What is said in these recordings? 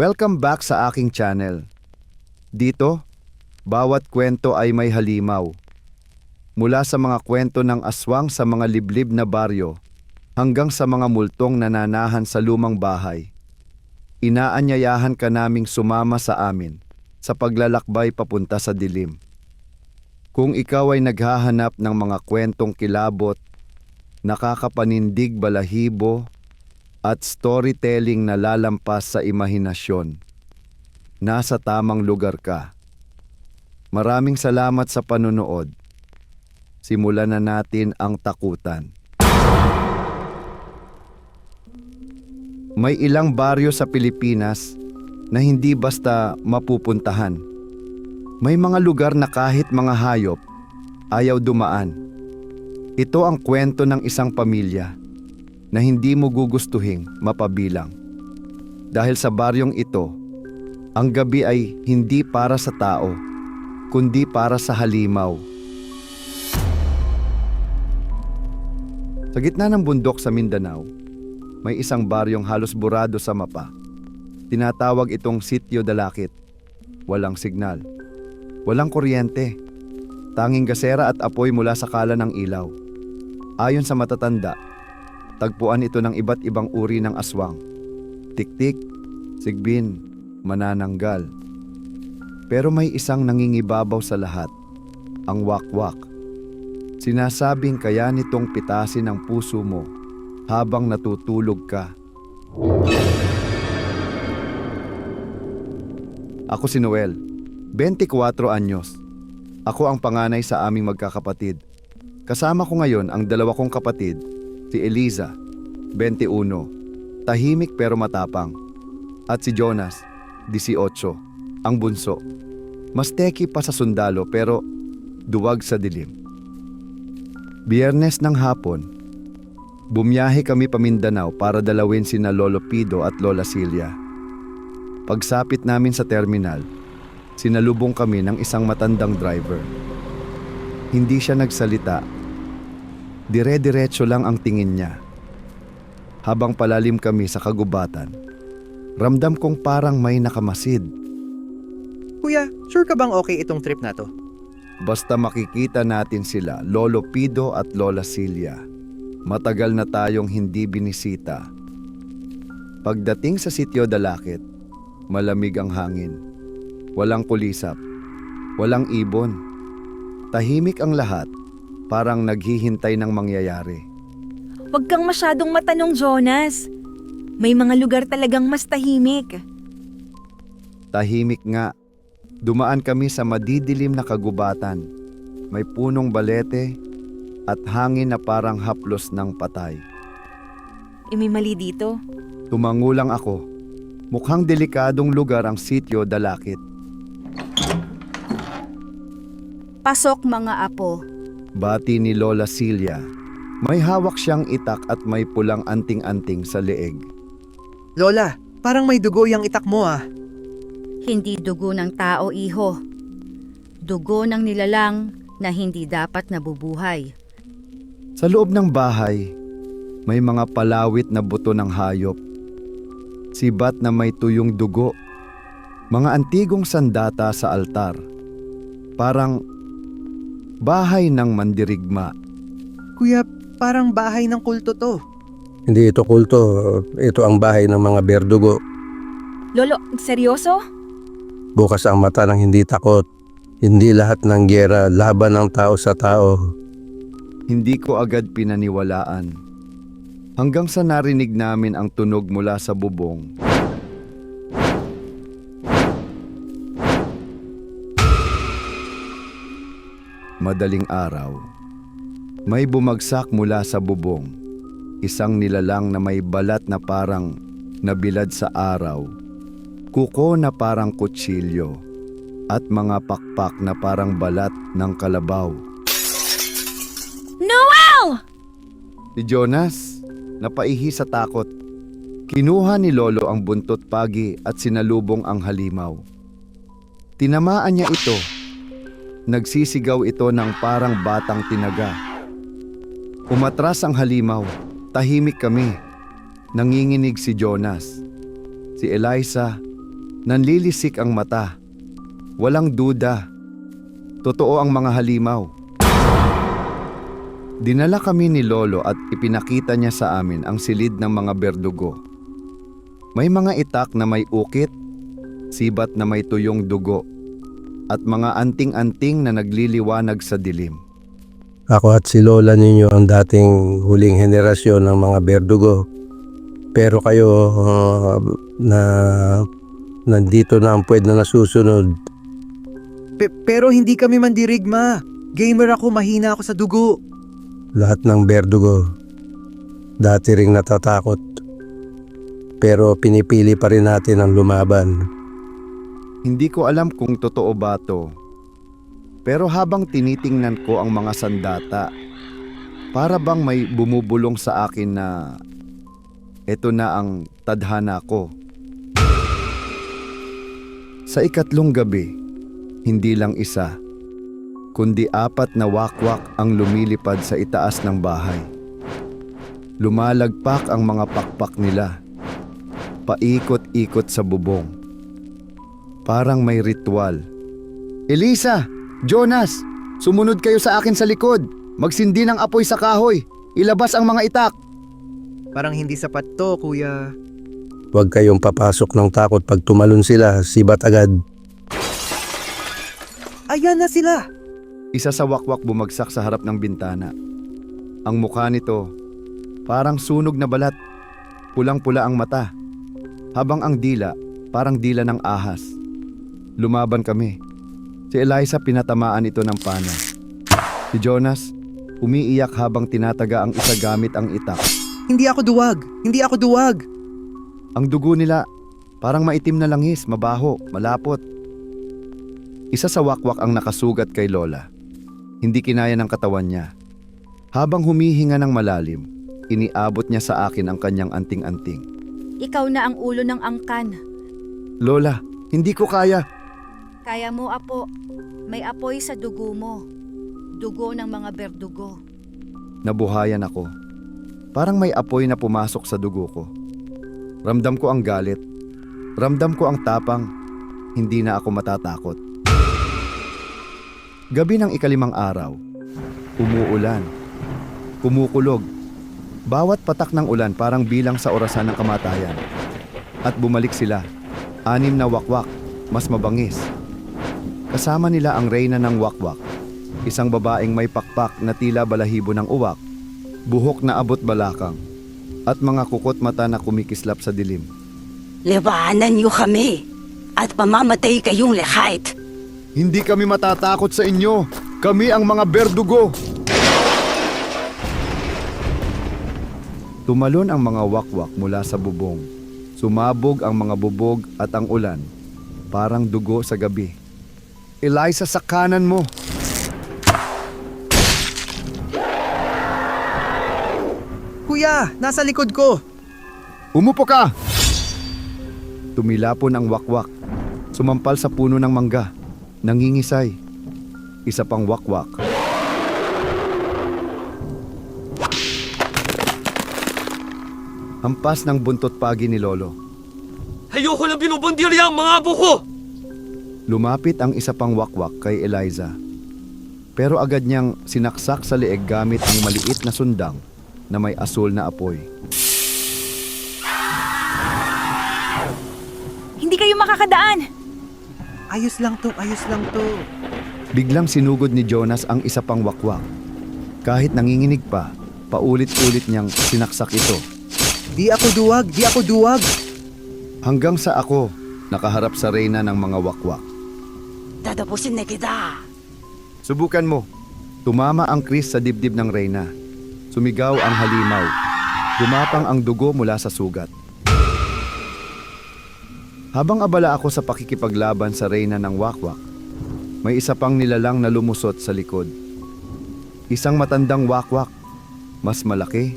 Welcome back sa aking channel. Dito, bawat kwento ay may halimaw. Mula sa mga kwento ng aswang sa mga liblib na baryo hanggang sa mga multong nananahan sa lumang bahay. Inaanyayahan ka naming sumama sa amin sa paglalakbay papunta sa dilim. Kung ikaw ay naghahanap ng mga kwentong kilabot, nakakapanindig balahibo, at storytelling na lalampas sa imahinasyon. Nasa tamang lugar ka. Maraming salamat sa panunood. Simulan na natin ang takutan. May ilang baryo sa Pilipinas na hindi basta mapupuntahan. May mga lugar na kahit mga hayop ayaw dumaan. Ito ang kwento ng isang pamilya na hindi mo gugustuhing mapabilang. Dahil sa baryong ito, ang gabi ay hindi para sa tao, kundi para sa halimaw. Sa gitna ng bundok sa Mindanao, may isang baryong halos burado sa mapa. Tinatawag itong Sitio Dalakit. Walang signal. Walang kuryente. Tanging gasera at apoy mula sa kala ng ilaw. Ayon sa matatanda, Tagpuan ito ng iba't ibang uri ng aswang. Tiktik, sigbin, manananggal. Pero may isang nangingibabaw sa lahat, ang wakwak. Sinasabing kaya nitong pitasin ang puso mo habang natutulog ka. Ako si Noel, 24 anyos. Ako ang panganay sa aming magkakapatid. Kasama ko ngayon ang dalawa kong kapatid si Eliza, 21, tahimik pero matapang, at si Jonas, 18, ang bunso. Mas teki pa sa sundalo pero duwag sa dilim. Biyernes ng hapon, bumiyahe kami pa Mindanao para dalawin sina Lolo Pido at Lola Celia. Pagsapit namin sa terminal, sinalubong kami ng isang matandang driver. Hindi siya nagsalita Dire-diretso lang ang tingin niya. Habang palalim kami sa kagubatan, ramdam kong parang may nakamasid. Kuya, sure ka bang okay itong trip na to? Basta makikita natin sila, Lolo Pido at Lola Celia. Matagal na tayong hindi binisita. Pagdating sa sitio Dalakit, malamig ang hangin. Walang kulisap. Walang ibon. Tahimik ang lahat parang naghihintay ng mangyayari. Huwag kang masyadong matanong, Jonas. May mga lugar talagang mas tahimik. Tahimik nga. Dumaan kami sa madidilim na kagubatan. May punong balete at hangin na parang haplos ng patay. E may mali dito. Tumangulang ako. Mukhang delikadong lugar ang sitio Dalakit. Pasok mga apo. Bati ni Lola Celia. May hawak siyang itak at may pulang anting-anting sa leeg. Lola, parang may dugo yung itak mo ah. Hindi dugo ng tao, iho. Dugo ng nilalang na hindi dapat nabubuhay. Sa loob ng bahay, may mga palawit na buto ng hayop. Sibat na may tuyong dugo. Mga antigong sandata sa altar. Parang bahay ng mandirigma. Kuya, parang bahay ng kulto to. Hindi ito kulto, ito ang bahay ng mga berdugo. Lolo, seryoso? Bukas ang mata ng hindi takot. Hindi lahat ng gyera laban ng tao sa tao. Hindi ko agad pinaniwalaan. Hanggang sa narinig namin ang tunog mula sa bubong. Madaling araw. May bumagsak mula sa bubong. Isang nilalang na may balat na parang nabilad sa araw. Kuko na parang kutsilyo. At mga pakpak na parang balat ng kalabaw. Noel! Si Jonas, napaihi sa takot. Kinuha ni Lolo ang buntot pagi at sinalubong ang halimaw. Tinamaan niya ito. Nagsisigaw ito ng parang batang tinaga. Umatras ang halimaw. Tahimik kami. Nanginginig si Jonas. Si Eliza, Nanlilisik ang mata. Walang duda. Totoo ang mga halimaw. Dinala kami ni Lolo at ipinakita niya sa amin ang silid ng mga berdugo. May mga itak na may ukit, sibat na may tuyong dugo, at mga anting-anting na nagliliwanag sa dilim. Ako at si Lola ninyo ang dating huling henerasyon ng mga Berdugo. Pero kayo ah, na nandito na ang pwede na nasusunod. Pe- pero hindi kami mandirigma. Gamer ako, mahina ako sa dugo. Lahat ng Berdugo dati ring natatakot. Pero pinipili pa rin natin ang lumaban. Hindi ko alam kung totoo ba to. Pero habang tinitingnan ko ang mga sandata, para bang may bumubulong sa akin na eto na ang tadhana ko. Sa ikatlong gabi, hindi lang isa, kundi apat na wakwak ang lumilipad sa itaas ng bahay. Lumalagpak ang mga pakpak nila, paikot-ikot sa bubong. Parang may ritual. Elisa! Jonas! Sumunod kayo sa akin sa likod! Magsindi ng apoy sa kahoy! Ilabas ang mga itak! Parang hindi sapat to, kuya. Huwag kayong papasok ng takot pag tumalon sila, sibat agad. Ayan na sila! Isa sa wakwak bumagsak sa harap ng bintana. Ang mukha nito, parang sunog na balat. Pulang-pula ang mata. Habang ang dila, parang dila ng ahas. Lumaban kami. Si Eliza pinatamaan ito ng pana. Si Jonas, umiiyak habang tinataga ang isa gamit ang itak. Hindi ako duwag! Hindi ako duwag! Ang dugo nila, parang maitim na langis, mabaho, malapot. Isa sa wakwak ang nakasugat kay Lola. Hindi kinaya ng katawan niya. Habang humihinga ng malalim, iniabot niya sa akin ang kanyang anting-anting. Ikaw na ang ulo ng angkan. Lola, hindi ko kaya. Kaya mo, apo. May apoy sa dugo mo. Dugo ng mga berdugo. Nabuhayan ako. Parang may apoy na pumasok sa dugo ko. Ramdam ko ang galit. Ramdam ko ang tapang. Hindi na ako matatakot. Gabi ng ikalimang araw. Umuulan. Kumukulog. Bawat patak ng ulan parang bilang sa orasan ng kamatayan. At bumalik sila. Anim na wakwak. Mas mabangis. Kasama nila ang reyna ng wakwak. Isang babaeng may pakpak na tila balahibo ng uwak. Buhok na abot balakang. At mga kukot mata na kumikislap sa dilim. Libanan niyo kami at pamamatay kayong lahat. Hindi kami matatakot sa inyo. Kami ang mga berdugo. Tumalon ang mga wakwak mula sa bubong. Sumabog ang mga bubog at ang ulan. Parang dugo sa gabi. Eliza sa kanan mo. Kuya! Nasa likod ko! Umupo ka! Tumilapon ang wakwak. Sumampal sa puno ng mangga. Nangingisay. Isa pang wakwak. Hampas ng buntot pagi ni Lolo. Ayoko lang binubundirya ang mga abo ko! Lumapit ang isa pang wakwak kay Eliza. Pero agad niyang sinaksak sa leeg gamit ang maliit na sundang na may asul na apoy. Hindi kayo makakadaan! Ayos lang to, ayos lang to. Biglang sinugod ni Jonas ang isa pang wakwak. Kahit nanginginig pa, paulit-ulit niyang sinaksak ito. Di ako duwag! Di ako duwag! Hanggang sa ako, nakaharap sa reyna ng mga wakwak. Tatapusin na kita. Subukan mo. Tumama ang kris sa dibdib ng reyna. Sumigaw ang halimaw. Gumapang ang dugo mula sa sugat. Habang abala ako sa pakikipaglaban sa reyna ng wakwak, may isa pang nilalang na lumusot sa likod. Isang matandang wakwak, mas malaki,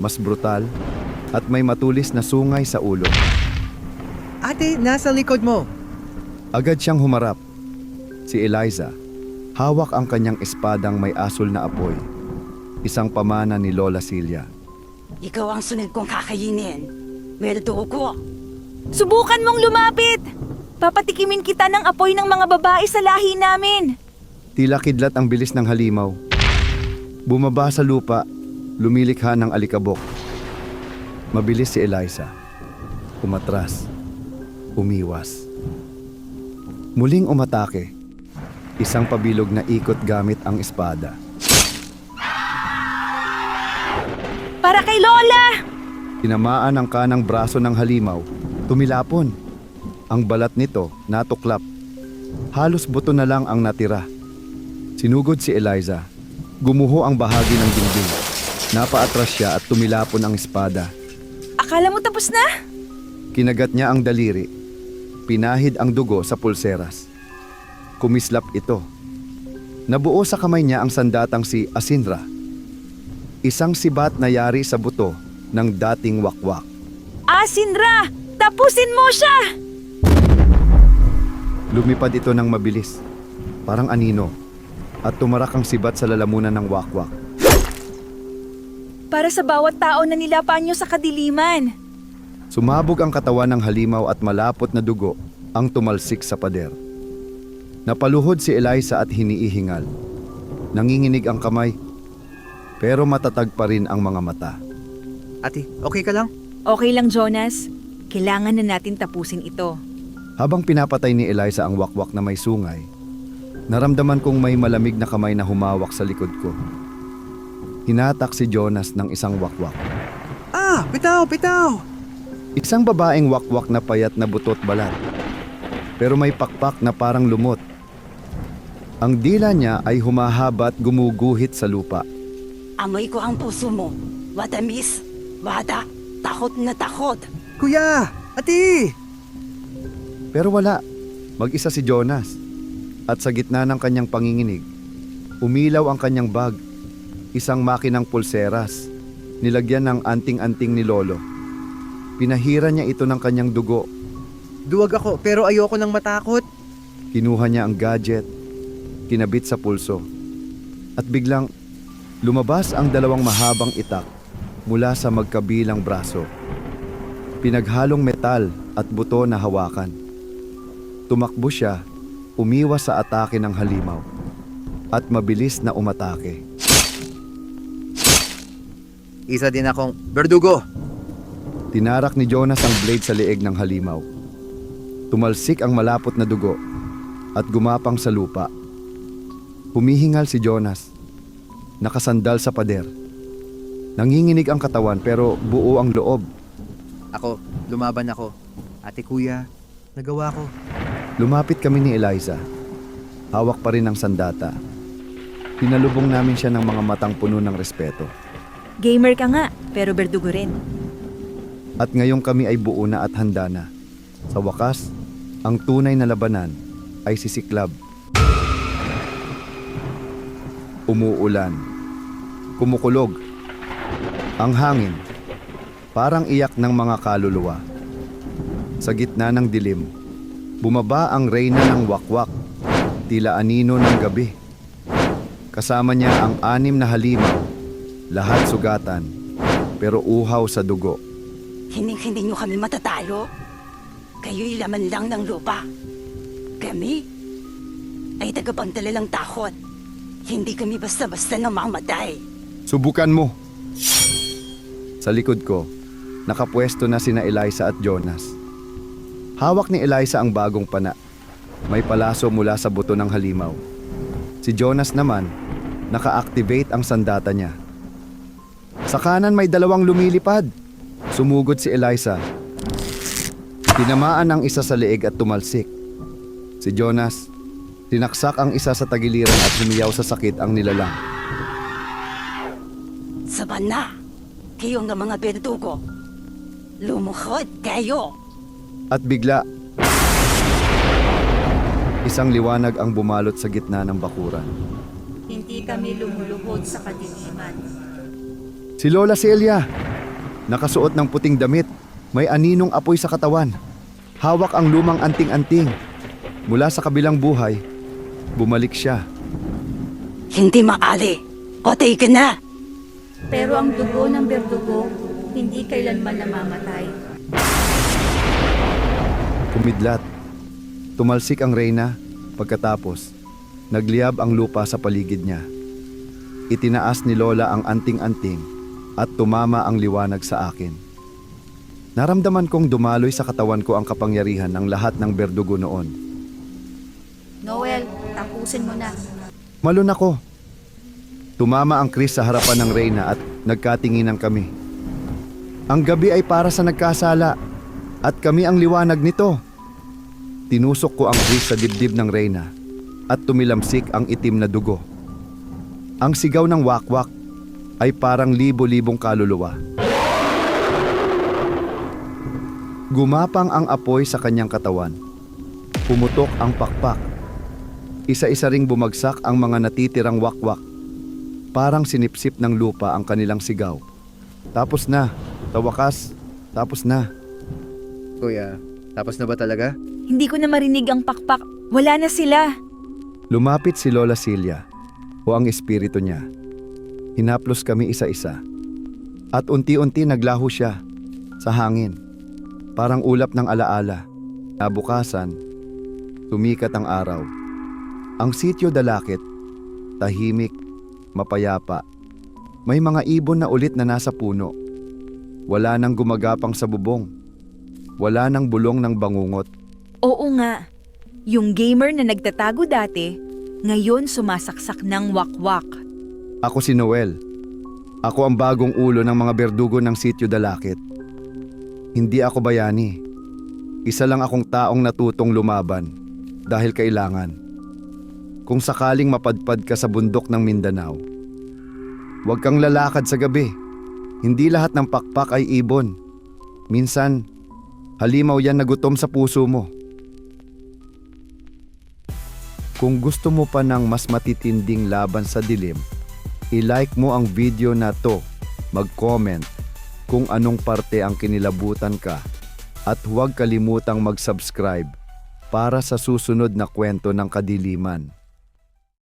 mas brutal, at may matulis na sungay sa ulo. Ate, nasa likod mo! Agad siyang humarap. Si Eliza, hawak ang kanyang espadang may asul na apoy. Isang pamana ni Lola Celia. Ikaw ang sunod kong kakainin. Merdo ko. Subukan mong lumapit! Papatikimin kita ng apoy ng mga babae sa lahi namin. Tila kidlat ang bilis ng halimaw. Bumaba sa lupa, lumilikha ng alikabok. Mabilis si Eliza. Umatras. Umiwas. Muling umatake. Isang pabilog na ikot gamit ang espada. Para kay Lola! Tinamaan ang kanang braso ng halimaw. Tumilapon. Ang balat nito natuklap. Halos buto na lang ang natira. Sinugod si Eliza. Gumuho ang bahagi ng dingding. Napaatras siya at tumilapon ang espada. Akala mo tapos na? Kinagat niya ang daliri. Pinahid ang dugo sa pulseras. Kumislap ito. Nabuo sa kamay niya ang sandatang si Asinra. Isang sibat na yari sa buto ng dating wakwak. Asinra! Tapusin mo siya! Lumipad ito ng mabilis, parang anino, at tumarak ang sibat sa lalamunan ng wakwak. Para sa bawat tao na nilapan nyo sa kadiliman. Sumabog ang katawan ng halimaw at malapot na dugo ang tumalsik sa pader. Napaluhod si Eliza at hiniihingal. Nanginginig ang kamay, pero matatag pa rin ang mga mata. Ate, okay ka lang? Okay lang, Jonas. Kailangan na natin tapusin ito. Habang pinapatay ni Eliza ang wakwak na may sungay, naramdaman kong may malamig na kamay na humawak sa likod ko. Hinatak si Jonas ng isang wakwak. Ah, bitaw, bitaw! Isang babaeng wakwak na payat na butot balat. Pero may pakpak na parang lumot. Ang dila niya ay humahaba at gumuguhit sa lupa. Amoy ko ang puso mo. Watamis. Bata. Takot na takot. Kuya! Ate! Pero wala. Mag-isa si Jonas. At sa gitna ng kanyang panginginig, umilaw ang kanyang bag. Isang makinang pulseras. Nilagyan ng anting-anting ni Lolo. Pinahira niya ito ng kanyang dugo. Duwag ako pero ayoko nang matakot. Kinuha niya ang gadget, kinabit sa pulso. At biglang lumabas ang dalawang mahabang itak mula sa magkabilang braso. Pinaghalong metal at buto na hawakan. Tumakbo siya, umiwas sa atake ng halimaw at mabilis na umatake. Isa din akong berdugo. Tinarak ni Jonas ang blade sa leeg ng halimaw. Tumalsik ang malapot na dugo at gumapang sa lupa. Humihingal si Jonas. Nakasandal sa pader. Nanginginig ang katawan pero buo ang loob. Ako, lumaban ako. Ate kuya, nagawa ko. Lumapit kami ni Eliza. Hawak pa rin ang sandata. Pinalubong namin siya ng mga matang puno ng respeto. Gamer ka nga, pero berdugo rin. At ngayong kami ay buo na at handa na. Sa wakas, ang tunay na labanan ay sisiklab. Umuulan. Kumukulog. Ang hangin. Parang iyak ng mga kaluluwa. Sa gitna ng dilim, bumaba ang reyna ng wakwak, tila anino ng gabi. Kasama niya ang anim na halimaw, lahat sugatan, pero uhaw sa dugo. Hindi-hindi nyo kami matatalo. Kayo'y laman lang ng lupa. Kami ay tagapagdala ng takot. Hindi kami basta-basta namamatay. Subukan mo. Sa likod ko, nakapwesto na sina Eliza at Jonas. Hawak ni Eliza ang bagong pana. May palaso mula sa buto ng halimaw. Si Jonas naman, naka-activate ang sandata niya. Sa kanan may dalawang lumilipad. Sumugod si Eliza. Tinamaan ang isa sa leeg at tumalsik. Si Jonas, tinaksak ang isa sa tagiliran at humiyaw sa sakit ang nilalang. Saban na. Kayo nga mga berdugo. Lumuhod kayo. At bigla, isang liwanag ang bumalot sa gitna ng bakuran. Hindi kami lumuluhod sa kadiliman. Si Lola Celia, nakasuot ng puting damit, may aninong apoy sa katawan. Hawak ang lumang anting-anting. Mula sa kabilang buhay, bumalik siya. Hindi maali. Patay ka na. Pero ang dugo ng berdugo, hindi kailanman namamatay. Kumidlat. Tumalsik ang reyna, pagkatapos, nagliyab ang lupa sa paligid niya. Itinaas ni Lola ang anting-anting at tumama ang liwanag sa akin. Naramdaman kong dumaloy sa katawan ko ang kapangyarihan ng lahat ng berdugo noon. Tapusin mo na. Malun ako. Tumama ang Chris sa harapan ng Reyna at nagkatinginan kami. Ang gabi ay para sa nagkasala at kami ang liwanag nito. Tinusok ko ang Chris sa dibdib ng Reyna at tumilamsik ang itim na dugo. Ang sigaw ng wakwak ay parang libo-libong kaluluwa. Gumapang ang apoy sa kanyang katawan. Pumutok ang pakpak isa-isa ring bumagsak ang mga natitirang wakwak. Parang sinipsip ng lupa ang kanilang sigaw. Tapos na, tawakas, tapos na. Kuya, tapos na ba talaga? Hindi ko na marinig ang pakpak. Wala na sila. Lumapit si Lola Celia o ang espiritu niya. Hinaplos kami isa-isa. At unti-unti naglaho siya sa hangin. Parang ulap ng alaala. Nabukasan, tumikat ang araw. Ang sityo dalakit, tahimik, mapayapa. May mga ibon na ulit na nasa puno. Wala nang gumagapang sa bubong. Wala nang bulong ng bangungot. Oo nga. Yung gamer na nagtatago dati, ngayon sumasaksak ng wakwak. Ako si Noel. Ako ang bagong ulo ng mga berdugo ng sityo Dalakit. Hindi ako bayani. Isa lang akong taong natutong lumaban dahil kailangan. Kung sakaling mapadpad ka sa bundok ng Mindanao, huwag kang lalakad sa gabi. Hindi lahat ng pakpak ay ibon. Minsan, halimaw yan na gutom sa puso mo. Kung gusto mo pa ng mas matitinding laban sa dilim, i-like mo ang video na to, mag-comment kung anong parte ang kinilabutan ka at huwag kalimutang mag-subscribe para sa susunod na kwento ng kadiliman.